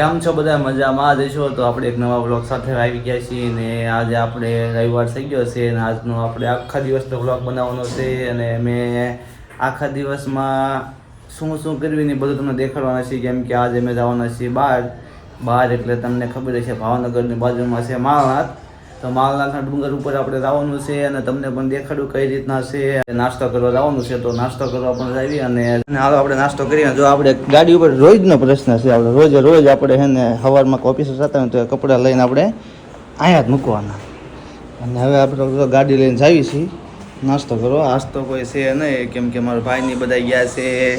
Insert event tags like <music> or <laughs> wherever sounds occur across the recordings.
કેમ છો બધા? મજામાં જઈશો તો આપણે એક નવા બ્લોગ સાથે આવી ગયા છીએ ને આજે આપણે રવિવાર થઈ ગયો છે અને આજનો આપણે આખા દિવસનો બ્લોગ બનાવવાનો છે અને મેં આખા દિવસમાં શું શું કર્યું ને બધું તમને દેખાડવાના છે કેમ કે આજે અમે જવાના છીએ બહાર. બહાર એટલે તમને ખબર હશે ભાવનગરની બાજુમાં છે માલનાથ તો માલનાથના ડુંગર ઉપર આપણે જવાનું છે અને તમને પણ દેખાડું કઈ રીતના છે. નાસ્તો કરવા જવાનું છે, તો નાસ્તો કરવા પણ આવી અને હાલો આપણે નાસ્તો કરીએ. જો આપણે ગાડી ઉપર રોજનો પ્રશ્ન છે, આપણે રોજ રોજ આપણે હે ને સવારમાં ઓફિસે જતા હોય તો કપડાં લઈને આપણે અહીંયા જ મૂકવાના. અને હવે આપણે ગાડી લઈને જાવી છીએ. નાસ્તો કરો. આજ તો કોઈ છે નહીં, કેમ કે મારા ભાઈની બધા ગયા છે.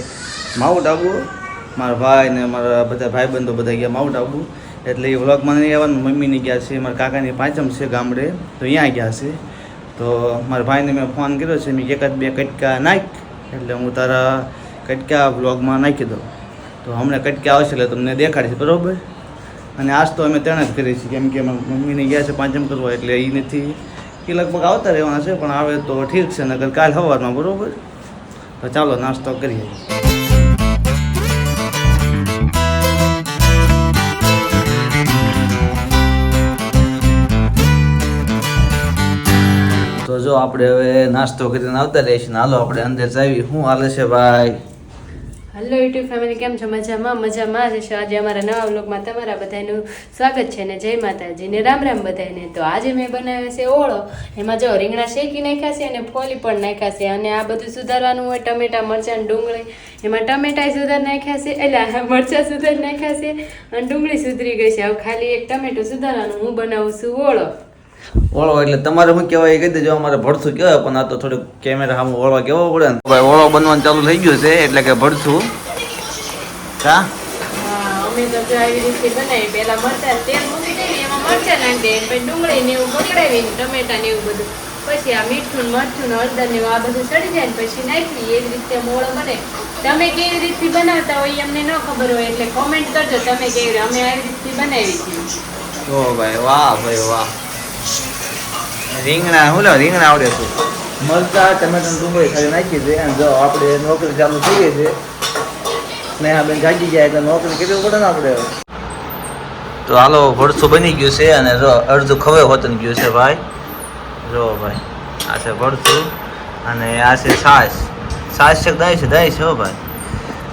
માઉન્ટ આબુ. મારા ભાઈ ને મારા બધા ભાઈબંધો બધા ગયા માઉન્ટ આબુ. એટલે એ વ્લોગમાં નહીં આવવાનું મમ્મીની ગયા છે, મારા કાકાની પાંચમ છે ગામડે, તો અહીંયા ગયા છે. તો મારા ભાઈને મેં ફોન કર્યો છે, મેં એકાદ બે કટકા નાખ. એટલે હું તારા કટકા વ્લોગમાં નાખી દઉં. તો હમણાં કટકા આવશે એટલે તમને દેખાડીશ, બરાબર? અને આજ તો અમે ત્રણ જ કરીએ છીએ, કેમ કે મમ્મીને ગયા છે પાંચમ કરવા, એટલે એ નથી. એ લગભગ આવતા રહેવાના છે, પણ આવે તો ઠીક છે નગર કાલ સવારમાં, બરાબર? તો ચાલો, નાસ્તો કરીએ. તો જો આપણે હવે નાસ્તો કરીને આવતા રહીએ છીએ હાલો આપણે અંદર જાવી શું હાલે છે ભાઈ? હેલો યુટ્યુબ ફેમિલી કેમ છો? મજામાં? મજામાં જ છે. આજે અમારા નવા વ્લોગમાં તમારા બધાનું સ્વાગત છે ને જય માતાજી ને રામ રામ બધાને તો આજે મેં બનાવ્યો છે ઓળો. એમાં જો રીંગણા શેકી નાખ્યા છે અને ફોલી પણ નાખ્યા છે. અને આ બધું સુધારવાનું હોય ટમેટા, મરચાં ડુંગળી. એમાં ટમેટા સુધાર નાખ્યા છે. એટલે મરચાં સુધાર નાખ્યા છે. અને ડુંગળી સુધરી ગઈ છે. હવે ખાલી એક ટમેટું સુધારવાનું હું બનાવું છું ઓળો. ઓળો એટલે તમારે શું કહેવાય કહી દેજો અમારે ભડથું કહેવાય પણ આ તો થોડુંક કેમેરા સામે ઓળો કેવો પડે ને. ભાઈ ઓળો બનવાનું ચાલુ થઈ ગયું છે એટલે કે ભડથું હા? તો પછી ડુંગળી ને એવું પકડાવી ટમેટા ને એવું બધું. પછી આ મીઠું ને મરચું ને હળદર ને એવું આ બધું ચડી જાય ને પછી નાખી એવી રીતે મોળો બને. તમે કેવી રીતથી બનાવતા હોય એ અમને ન ખબર હોય એટલે કોમેન્ટ કરજો તમે કેવી અમે આવી રીતથી બનાવી છીએ. ઓ ભાઈ વાહ ભાઈ વાહ. રીંગણા શું લો રીંગણા આવડે છે. મરચા ટમેટા ડુંગળી ખાલી નાખી દે અને જો આપણે નોકરી ચાલુ થઈ ગઈ છે સ્નેહાબેન જાગી જાય એટલે નોકરી કરવી પડે ને આપણે તો હાલો ભડથું બની ગયું છે અને જો અડધું ખવે હોતન ગયું છે ભાઈ. જો ભાઈ આ છે ભડથું અને આ છે છાશ. છાશ છે દાય છે? દાય છે હો ભાઈ.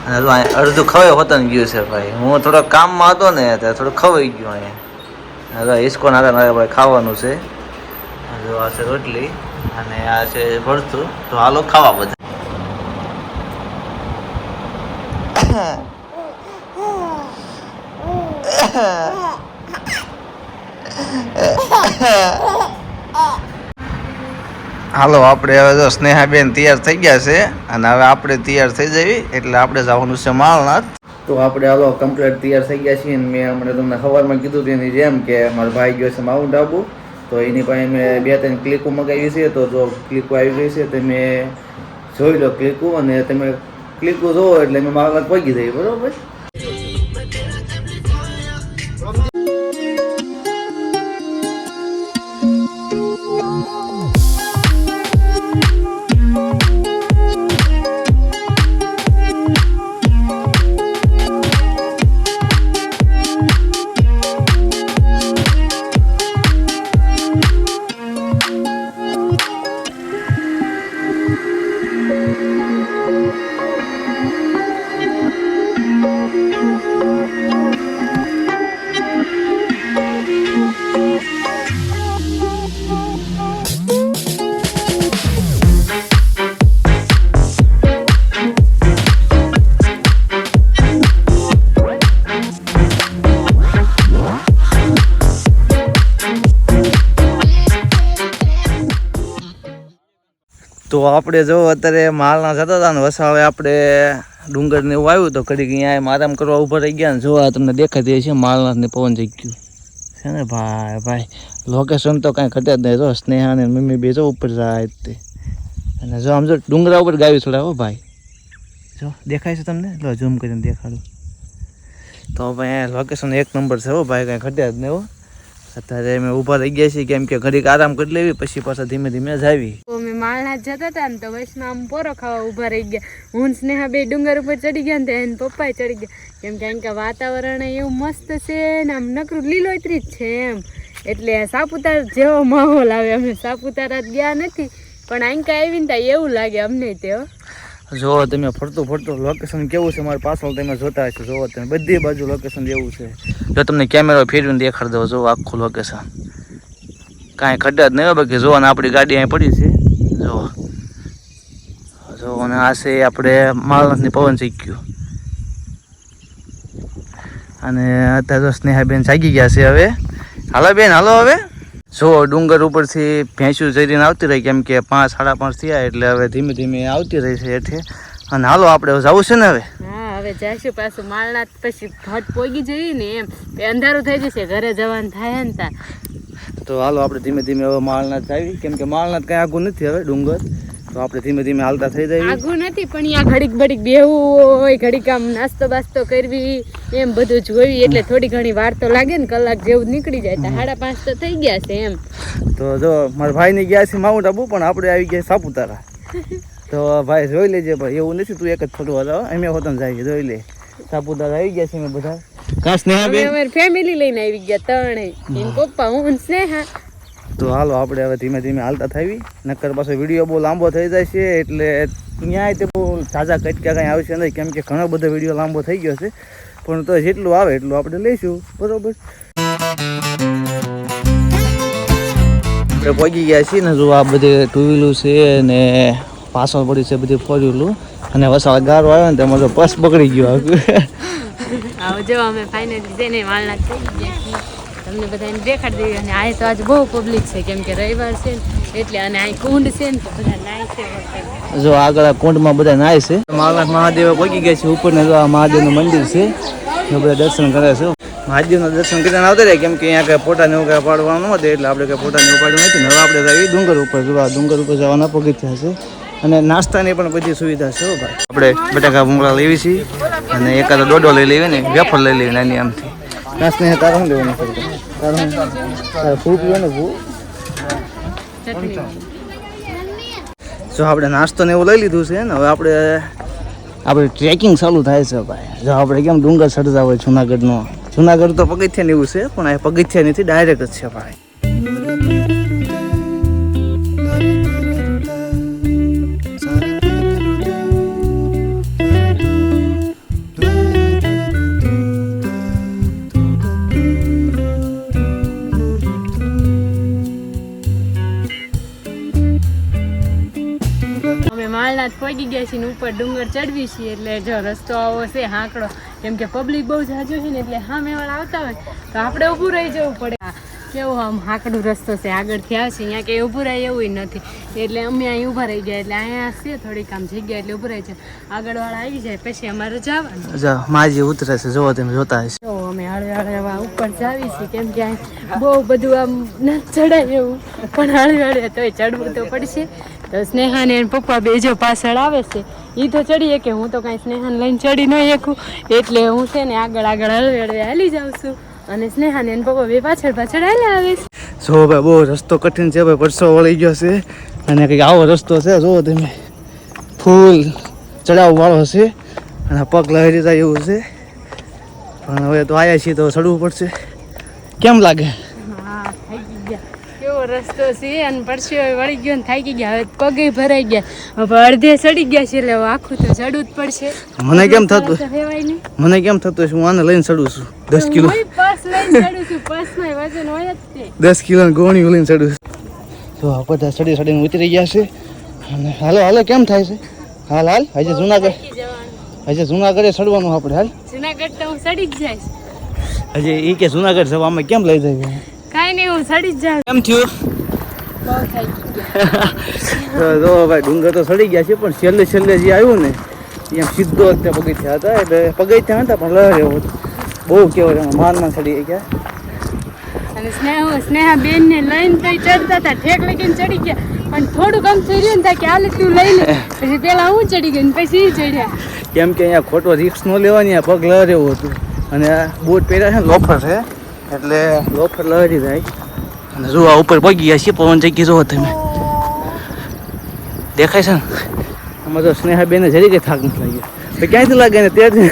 અને જો અડધું ખવે હોતન ગયું છે ભાઈ. હું થોડો કામમાં હતો ને ત્યારે થોડું ખવાઈ ગયું અહીંયા. હવે આગળ મારે ભાઈ ખાવાનું છે. જો આ છે રોટલી અને આ છે ભરતું, તો હાલો ખાવા બધા. હાલો, આપણે હવે જો સ્નેહાબેન તૈયાર થઈ ગયા છે અને હવે આપણે તૈયાર થઈ જવી એટલે આપણે જવાનું છે માલનાથ. તો આપણે હાલો કમ્પ્લીટ તૈયાર થઈ ગયા છીએ અને મેં હમણાં તમને સવારમાં કીધું હતું એની જેમ કે મારો ભાઈ ગયો છે માઉન્ટ આબુ. તો એની પાસે મેં બે ત્રણ ક્લિકો મગાવી છે. તો જો ક્લિકો આવી ગઈ છે તમે જોઈ લો ક્લિકો અને તમે ક્લિકો જોવો એટલે મેં મારા પગી જઈએ બરોબર? તો આપણે જો અત્યારે માલના જતા હતા ને વસાવે આપણે ડુંગર ને એવું આવ્યું તો ઘડીક અહીંયા આરામ કરવા ઊભા રહી ગયા ને જો આ તમને દેખાતી છે માલનાથ ને પવન જઈ ગયું છે ને ભાઈ ભાઈ લોકેશન તો કાંઈ ઘટે જ નહીં. જો સ્નેહા ને મમ્મી બે જો ઉપર જાય તે. અને જો આમ જો ડુંગરા ઉપર ગાયું છોડા હો ભાઈ. જો, દેખાય છે તમને? લો ઝૂમ કરીને દેખાડું. તો ભાઈ લોકેશન એક નંબર છે હો ભાઈ, કાંઈ ઘટે જ નહીં હો. અત્યારે અમે ઊભા રહી ગયા છીએ કેમ કે ઘડીક આરામ કરી લેવી, પછી પાછા ધીમે ધીમે જ આવી. અમે માળના જતા હતા ને તો વૈષ્ણવ આમ પોરો ખાવા ઊભા રહી ગયા. હું, સ્નેહા બે ડુંગર ઉપર ચડી ગયા ને એને પપ્પાએ ચડી ગયા. કેમ કે અહીં વાતાવરણ એવું મસ્ત છે ને આમ નકરું લીલોતરી જ છે એમ. એટલે સાપુતારા જેવો માહોલ આવે. અમે સાપુતારા જ ગયા નથી. પણ અહીં આવીને ત્યાં એવું લાગે અમને તે. હો. જો તમે ફરતું ફરતું લોકેશન કેવું છે મારી પાછળ તમે જોતા હશો જોવો તમે બધી બાજુ લોકેશન જેવું છે. જો તમને કેમેરો ફેરવીને દેખાડી દો જો આખું લોકેશન કાંઈ ખड्डा જ નહીં બાકી, જો અને આપણી ગાડી અહીં પડી છે. જો. જો અને આ છે આપણે માલની પવન શીખ્યું. અને અત્યારે તો સ્નેહાબેન જાગી ગયા છે હવે. હાલો બેન, હાલો હવે. જો ડુંગર ઉપરથી ભેંસું જઈને આવતી રહી કેમ કે પાંચ સાડા પાંચ થયા એટલે હવે ધીમે ધીમે આવતી રહી છે હેઠે. અને હાલો આપણે જવું છે ને હવે? હા હવે જઈશું પાછું. માળના પછી ભટ પોગી જઈએ ને એમ. અંધારું થઈ જશે ઘરે જવાનું થાય ને તા. તો હાલો આપણે ધીમે ધીમે હવે માળનાથ આવી કેમ કે માળનાથ કાંઈ આગું નથી હવે ડુંગર. તો આપણે ધીમે ધીમે હાલતા થઈ જાય આઘું નથી પણ અહીંયા ઘડીક બડીક બેહવું હોય ઘડીક આમ નાસ્તો બાસ્તો કરવી એમ બધું જોઈ એટલે થોડી ઘણી વાર તો લાગે ને કલાક જેવું નીકળી જાય. તો સાડા પાંચ તો થઈ ગયા છે એમ. તો જો મારા ભાઈને ગયા છે માઉન્ટ આબુ પણ આપણે આવી ગયા સાપુતારા. <laughs> તો ભાઈ જોઈ લેજે ભાઈ એવું નથી તું એક જ ફોટો હલાવો. અમે હોતન જાય જોઈ લે. સાપુતારા આવી ગયા છે અમે બધા. અમારી ફેમિલી લઈને આવી ગયા ત્રણે એમ પપ્પા હું સ્નેહા. તો હાલો, આપણે હવે ધીમે ધીમે હાલતા થાવી. નક્કર પાછો વીડિયો બહુ લાંબો થઈ જાય છે, એટલે ત્યાં તે બહુ ઝાઝા કટકા કાંઈ આવશે નહીં, કેમ કે ઘણો બધો વીડિયો લાંબો થઈ ગયો છે. પણ તો જેટલું આવે એટલું આપણે લઈશું, બરોબર? આપણે પહોંચી ગયા છીએ ને, જો આ બધે ટુ છે ને પાછળ પડી છે બધી ફોર વ્હીલું અને વસાવા ગારો આવ્યો ને તેમાં તો પસ બગડી ગયો. <laughs> આખું જો અમે ફાઇનલી જઈને વાળના થઈ ગયા. તમને બધાને દેખાડી દઈએ. અને આ તો આજે બહુ પબ્લિક છે, કેમ કે રવિવાર છે એટલે અને અહીં કુંડ છે ને, તો બધા નાય છે જો આગળ કુંડમાં બધા નાય છે. માલનાથ મહાદેવ પહોંચી ગયા છે ઉપર ને આ મહાદેવનું મંદિર છે. બધા દર્શન કરે છે. મહાદેવના દર્શન કરીને આવતા રહે કેમ કે અહીંયા કઈ ફોટા ને પાડવાનું હતું, એટલે આપણે કઈ ફોટા ને નથી. હવે આપણે જઈએ ડુંગર ઉપર જોવા ડુંગર ઉપર જવાના પગથિયા છે. અને નાસ્તાની પણ બધી સુવિધા છે ભાઈ. આપણે બટાકા ભૂંગળા લેવી છીએ અને એકાદ દોડો લઈ લેવી ને, વેફર લઈ લેવી નાની આમથી. નાસ્તા તારું શું લેવાનું છે? તારું તારે ફૂલ પીવો ને ફૂ જો આપણે નાસ્તો ને એવું લઈ લીધું છે ને, હવે આપણે આપણે ટ્રેકિંગ ચાલુ થાય છે ભાઈ. જો આપણે કેમ ડુંગર ચડતા હોય જુનાગઢનો. જુનાગઢ તો પગથિયા ને એવું છે, પણ આ પગથિયા નથી ડાયરેક્ટ જ છે ભાઈ. માલનાથ ગયા છીએ ને ઉપર ડુંગર ચડવી છીએ એટલે જો રસ્તો આવો છે હાંકડો. કેમ કે પબ્લિક બહુ જાજુ છે ને એટલે સામે વાળા આવતા હોય તો આપણે ઊભું રહી જવું પડે. કેવું કેવો આમ હાંકડું રસ્તો છે આગળથી આવશે અહીંયા કે ઊભું રહે એવું નથી. એટલે અમે અહીં ઊભા રહી ગયા એટલે અહીંયા છે થોડીક આમ જગ્યા એટલે ઊભું રહી છે. આગળવાળા આવી જાય પછી અમારે જવાનું. જો માજી ઉતરે છે જોવો તમે જોતા હશે. જો અમે હળવે હળવે ઉપર જાવી છીએ કેમ કે બહુ બધું આમ ન ચડાય એવું પણ હળવે હળવે તોય ચડવું તો પડશે. તો સ્નેહાને એને પપ્પા બે જો પાછળ આવે છે એ તો ચડીએ કે હું તો કાંઈ સ્નેહાને લઈને ચડી ન શકું. એટલે હું છે ને આગળ આગળ હળવે હળવે હાલી જાઉં છું. અને સ્નેહાને એને પપ્પા બે પાછળ પાછળ હાલ્યા આવે છે. જો ભાઈ, બહુ રસ્તો કઠિન છે ભાઈ, પરસો વળી ગયો છે. અને કંઈક આવો રસ્તો છે, જો તમે ફૂલ ચડાવવાળો છે. અને પગ લહેરી જાય એવું છે. પણ હવે તો આવ્યા છીએ તો ચડવું પડશે. કેમ લાગે? કેવો રસ્તો છે અને પરસ્યો વળી ગયો ને થાકી ગયા. હવે પગે ભરાઈ ગયા. હવે અડધે ચડી ગયા છે એટલે આખું તો ચડવું જ પડશે. મને કેમ થતું? મને કેમ થતું હું આને લઈને ચડું છું. દસ કિલો. દસ કિલો ગોણી લઈને ચડું છું. તો આ બધા ચડી ચડીને ઉતરી ગયા છે. અને હાલો હાલો કેમ થાય છે? હાલ હાલ હજી જુનાગઢ હજે જુનાગઢે ચડવાનું આપણે હાલ. જુનાગઢ તો હું ચડી જ જાય હજી એ કે જુનાગઢ જવામાં કેમ લઈ જાય નહીં હું ચડી કેમ થયું? બહુ તો ભાઈ ડુંગર તો ચડી ગયા છે પણ છેલ્લે છેલ્લે જે આવ્યું ને એમ સીધો અત્યારે પગથિયા હતા. એટલે પગથિયા હતા પણ લહેર એવો હતો. બહુ કેવો માનમાં ચડી ગયા અને સ્નેહ સ્નેહા બેન ને લઈને ચડતા હતા ઠેક લગીને ચડી ગયા. પણ થોડું આમ થઈ રહ્યું ને કે હાલે તું લઈ લે પછી પેલા હું ચડી ગઈ ને પછી ચડ્યા. કેમ કે અહીંયા ખોટો રિક્સ ન લેવાની આ પગ લહેર એવું હતું. અને આ બૂટ પહેર્યા છે ને લોફર છે. એટલે લોફર લહેરી જાય અને જો આ ઉપર પગી ગયા છે પવન ચકી જુઓ તમે. દેખાય છે ને? આમાં તો સ્નેહાબેને જરી કઈ થાક નથી લાગ્યો. તો ક્યાંથી લાગે ને ત્યાંથી?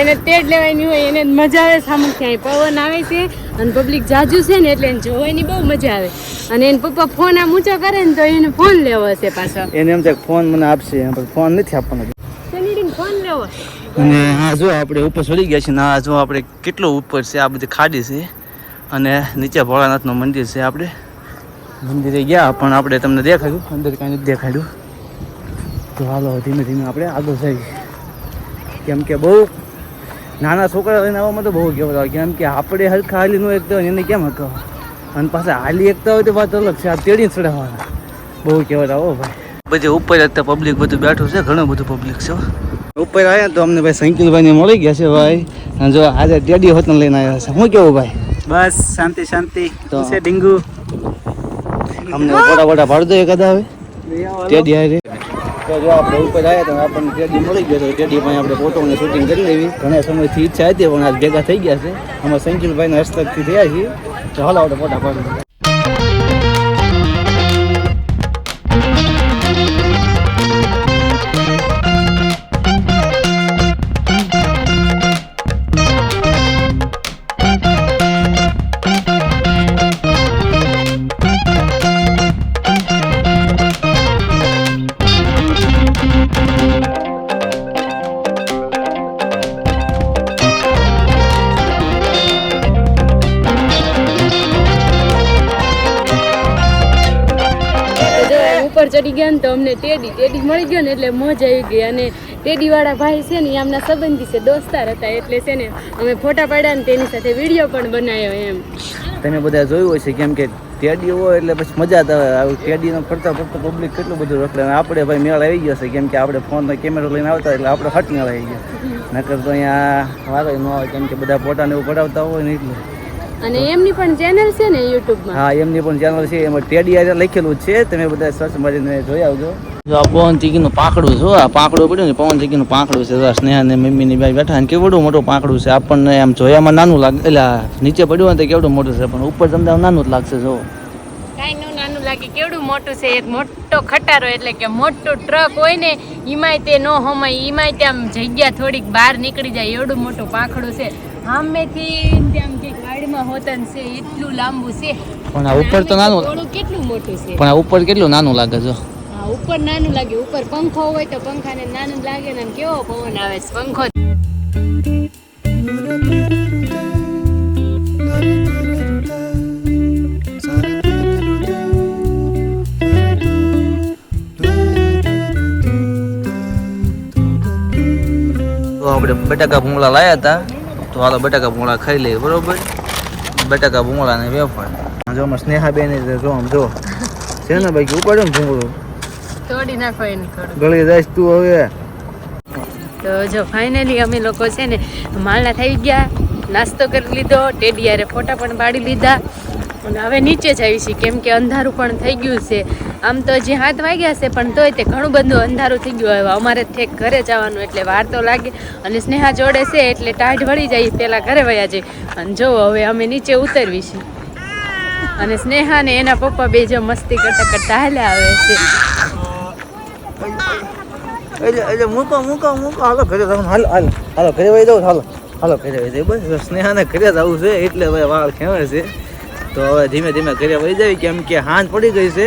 એને તેડ લેવાની હોય એને મજા આવે સામે ક્યાંય પવન આવે છે અને પબ્લિક જાજુ છે ને એટલે એને જોવાની બહુ મજા આવે. અને એને પપ્પા ફોન આમ ઊંચો કરે ને તો એને ફોન લેવો હશે પાછો. એને એમ છે ફોન મને આપશે પણ ફોન નથી આપવાનો. સનીડીને ફોન લેવો. અને હા, જો આપણે ઉપર ચડી ગયા છીએ ને આ જો આપણે કેટલો ઉપર છે, આ બધી ખાડી છે. અને નીચે ભોળાનાથનું મંદિર છે આપણે. મંદિરે ગયા, પણ આપણે તમને દેખાડ્યું. અંદર કાંઈ નથી દેખાડ્યું. તો હાલો, ધીમે ધીમે આપણે આગળ જઈએ. કેમ કે બહુ નાના છોકરા લઈને આવવામાં તો બહુ કેવડ આવે કેમ કે આપણે હલકા હાલી નું એકતા હોય એને કેમ હકાવ અને પાછા હાલી એકતા હોય તો વાત અલગ છે. આ તેડી ચડાવવાના બહુ કેવડ આવો ભાઈ. બધે ઉપર એકતા પબ્લિક બધું બેઠું છે, ઘણું બધું પબ્લિક છે. ઉપર આવ્યા તો અમને ભાઈ સંકિલભાઈ ને મળી ગયા છે ભાઈ. અને જો આજે ડેડી હોતને લઈને આવ્યા છે. શું કેવું ભાઈ? બસ શાંતિ શાંતિ. તો- છે ડીંગુ? અમને વડા વડા પાડ દો એકાદા હવે? ડેડી આવે તો જો આપણે ઉપર આવ્યા તો આપણને ડેડી મળી ગયો તો ડેડી ભાઈ આપણે ફોટોને શૂટિંગ કરી લેવી. ઘણા સમયથી ઈચ્છા હતી પણ આજ ભેગા થઈ ગયા છે. અમે સંકિલભાઈના હસ્તકથી થયા છીએ. તો હાલો આપણે ફોટા પાડી ઉપર ગયા ને તો અમને ટેડી ટેડી મળી ગયો ને એટલે મોજ આવી ગઈ. અને ટેડીવાળા ભાઈ છે ને એ આમના સંબંધી છે, દોસ્તાર હતા. એટલે છે ને, અમે ફોટા પાડ્યા ને તેની સાથે વીડિયો પણ બનાવ્યો એમ. તમે બધા જોયું હશે કેમ કે ટેડી હોય એટલે પછી મજા આવે. આવું ટેડીનો ફરતા ફરતા પબ્લિક કેટલું બધું રખડે. અને આપણે ભાઈ મેળ આવી ગયો છે કેમ કે આપણે ફોનનો કેમેરો લઈને આવતા એટલે આપણે હટ મેળ આવી ગયા. નકર તો અહીંયા વારો ન આવે કેમ કે બધા ફોટાને એવું પડાવતા હોય ને એટલે. અને એમની પણ ચેનલ છે ને યુટ્યુબમાં? હા એમની પણ ચેનલ છે. એમાં ટેડી આરે લખેલું છે. તમે બધા સર્ચ મારીને જોઈ આવજો. જો આ પવન ચીકીનું પાકડું છે આ પાકડું પડ્યું ને પવન ચીકીનું પાકડું છે. જો સ્નેહા ને મમ્મીની ભાઈ બેઠા ને કેવડું મોટું પાકડું છે. આપણને આમ જોયામાં નાનું લાગે એટલે નીચે પડ્યું હોય તો કેવડું મોટું છે પણ ઉપર તમને નાનું જ લાગશે જો. કાંઈ નું નાનું લાગે કેવડું મોટું છે? એક મોટો ખટારો એટલે કે મોટો ટ્રક હોય ને એમાંય તે નો હમાય એમાંય ત્યાં જગ્યા થોડીક બહાર નીકળી જાય. એવડું મોટું પાખડું છે. સામેથી ત્યાં જે ગાડીમાં હોતન છે એટલું લાંબુ છે. પણ આ ઉપર તો નાનું કેટલું મોટું છે? પણ આ ઉપર કેટલું નાનું લાગે જો હા ઉપર નાનું લાગે ઉપર પંખો હોય તો પંખાને નાનું લાગે ને કેવો પવન આવે છે પંખો. તો આપણે બટાકા ભૂંગળા લાયા હતા. તો હાલો બટાકા ભૂંગળા ખાઈ લઈએ બરોબર? બટાકા ભૂંગળા ને વેફર જો અમારે સ્નેહાબેન જો આમ જો. છે ને ભાઈ ઉપાડ્યો ને ભૂંગળું? તોડી નાખો એને થોડું ગળી જાય તું હવે. તો જો ફાઇનલી અમે લોકો છે ને માલના થઈ ગયા. નાસ્તો કરી લીધો ટેડિયારે ફોટા પણ પાડી લીધા. અને હવે નીચે જ આવી છીએ કેમ કે અંધારું પણ થઈ ગયું છે. આમ તો જે હાથ વાગ્યા છે, પણ તોય તે ઘણું બધું અંધારું થઈ ગયું હવે. અમારે ઠેક ઘરે જવાનું એટલે વાર તો લાગે. અને સ્નેહા જોડે છે એટલે ટાઢ વળી જાય પહેલાં ઘરે વયા જાય. અને જો હવે અમે નીચે ઉતરવી છીએ અને સ્નેહા ને એના પપ્પા બે જો મસ્તી કરતા કરતા હાલ્યા આવે છે. એટલે એટલે મૂકો મૂકો મૂકો. હાલો, ઘરે ઘરે વહી દઉં હાલો. હાલો, ઘરે વહી જાય બસ જવું છે, એટલે હવે વાળ ખેવે છે. તો હવે ધીમે ધીમે ઘરે વહી જાય, કેમ કે હાંજ પડી ગઈ છે.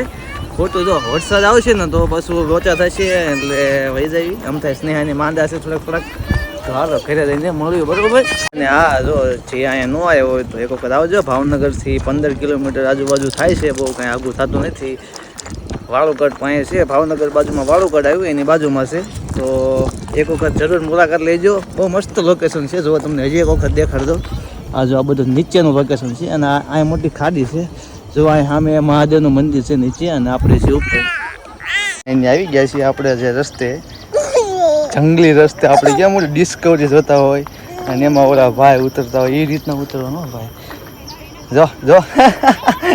ખોટું જો વરસાદ આવશે ને તો પશુ લોચા થશે એટલે વહી જાય આમ થાય સ્નેહાની માંદા છે થોડાક થોડાક. હાલો ઘરે જઈને મળ્યું, બરોબર? અને હા જો જે અહીંયા ન આવ્યો હોય તો એક વખત આવજો. ભાવનગરથી પંદર કિલોમીટર આજુબાજુ થાય છે, બહુ કાંઈ આગું થતું નથી. વાળુકટ પાસે છે, ભાવનગર બાજુમાં વાળુકટ આવ્યું, એની બાજુમાં છે. તો એક વખત જરૂર મુલાકાત લેજો. બહુ મસ્ત લોકેશન છે જો તમને હજી એક વખત દેખાડજો. આ જો આ બધું નીચેનું લોકેશન છે અને આ મોટી ખાડી છે. જો અહીં સામે મહાદેવનું મંદિર છે નીચે અને આપણે છે ઉપર એની આવી ગયા છીએ આપણે જે રસ્તે. જંગલી રસ્તે. આપણે કેમ ડિસ્કવરી જોતા હોય અને એમાં ઓલા ભાઈ ઉતરતા હોય, એ રીતના ઉતરવાનો ભાઈ. જો જો. <laughs>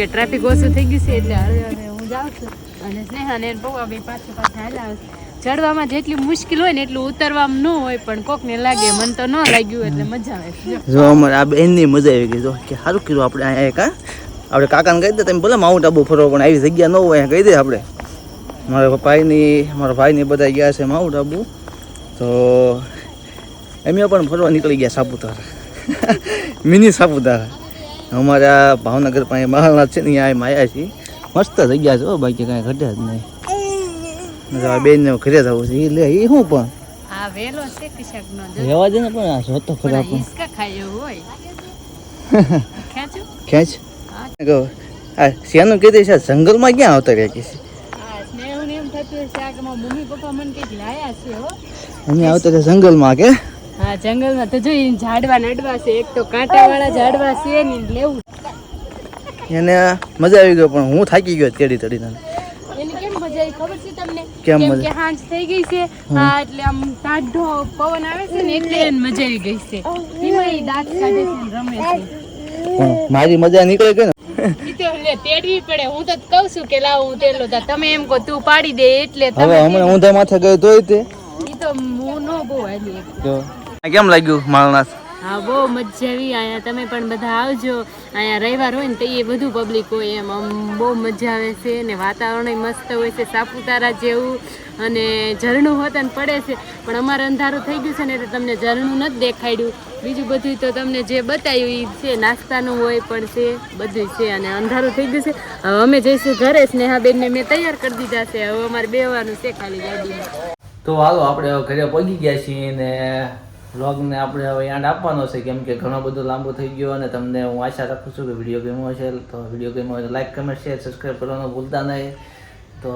કે ટ્રાફિક ઓછું થઈ ગયું છે, એટલે હવે હું જાઉં છું. અને સ્નેહાને બહુ બે પાછળ પાછળ હાલ્યા ચડવામાં જેટલી મુશ્કેલ હોય ને એટલું ઉતરવામાં ન હોય, પણ કોકને લાગે, મને તો ન લાગ્યું એટલે મજા આવે જો. અમારે આ બેનની મજા આવી ગઈ, જો. કે સારું કર્યું આપણે અહીંયા કા આપણે કાકાને કહી દે, તમે ભલે માઉન્ટ આબુ ફરો, પણ આવી જગ્યા ન હોય કહી દે આપણે. મારા ભાઈની મારા ભાઈની બધા ગયા છે માઉન્ટ આબુ. તો એમ પણ ફરવા નીકળી ગયા સાપુતારા. <laughs> મિની સાપુતારા. અમારે ભાવનગર પાસે મહાલના છે ને અહીંયા આવ્યા છીએ. મસ્ત જગ્યા છે હો બાકી કાંઈ ઘટે જ નહીં. બેન બેનને ઘરે જવું છે એ લે એ શું પણ? છે રહેવા દે ને પણ આ જોતો ખરા પણ <laughs> ખેંચું. આ શેનું કીધું છે જંગલમાં ક્યાં આવતા રહ્યા કે છે? છે અમે આવતા જંગલમાં કે? હા જંગલમાં તો જો ઝાડવા નડવા છે. એક તો કાંટાવાળા ઝાડવા છે ને લેવું એને મજા આવી ગયો પણ હું થાકી ગયો તેડી તડીને એને કેમ મજા આવી? ખબર છે તમને? કેમ કે હાંજ થઈ ગઈ છે. હા એટલે આમ ટાઢો પવન આવે છે ને એટલે એને મજા આવી ગઈ છે. એમાં દાંત કાઢે છે ને રમે છે. મારી મજા નીકળે કે તેડવી પડે. હું તો કહું છું કે લાવ હું તેડલો તમે એમ કહો તું પાડી દે એટલે હવે તમે હમણાં ઊંધા માથે ગયો તોય તે. ઈ તો હું નો બહુ હાલી તો કેમ લાગ્યું માલનાથ હા બહુ મજા આવી. અહીંયા તમે પણ બધા આવજો. અહીંયા રવિવાર હોય ને તો એ બધું પબ્લિક હોય એમ. આમ બહુ મજા આવે છે ને વાતાવરણ મસ્ત હોય છે સાપુતારા જેવું અને ઝરણું હોતા ને પડે છે. પણ અમારે અંધારું થઈ ગયું છે ને એટલે તમને ઝરણું નથી દેખાડ્યું. બીજું બધું તો તમને જે બતાવ્યું એ છે નાસ્તાનું હોય પણ છે બધું છે અને અંધારું થઈ ગયું છે. હવે અમે જઈશું ઘરે. સ્નેહાબેનને મેં તૈયાર કરી દીધા છે. હવે અમારે બેવાનું છે ખાલી ગાડીમાં. તો હાલો આપણે ઘરે પહોંચી ગયા છીએ ને વ્લોગને આપણે હવે યાદ આપવાનો છે, કેમ કે ઘણો બધો લાંબો થઈ ગયો અને તમને હું આશા રાખું છું કે વીડિયો ગેમ હશે. તો વીડિયો ગેમ હોય તો લાઈક કમેન્ટ શેર સબસ્ક્રાઈબ કરવાનું ભૂલતા નહીં. તો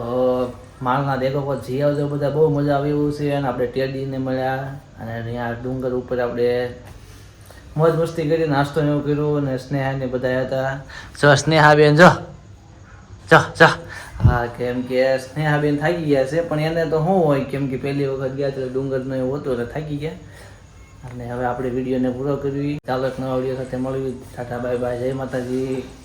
માળના દેખો જી આવજો, બધા બહુ મજા આવે એવું છે. અને આપણે ટેડીને મળ્યા અને અહીંયા ડુંગર ઉપર આપણે મોજ મસ્તી કરી, નાસ્તો ને એવું કર્યું અને સ્નેહાને બધા હતા. જો, સ્નેહાબેન, જો. જો જો. હા, કેમ કે સ્નેહાબેન થાકી ગયા છે, પણ એને તો શું હોય, કેમ કે પહેલી વખત ગયા તો ડુંગરનો એવું હતું એટલે થાકી ગયા. અને હવે આપણે વિડીયોને પૂરો કરવી ચાલો એક નવા વીડિયો સાથે મળવી ટાટા, બાય બાય. જય માતાજી.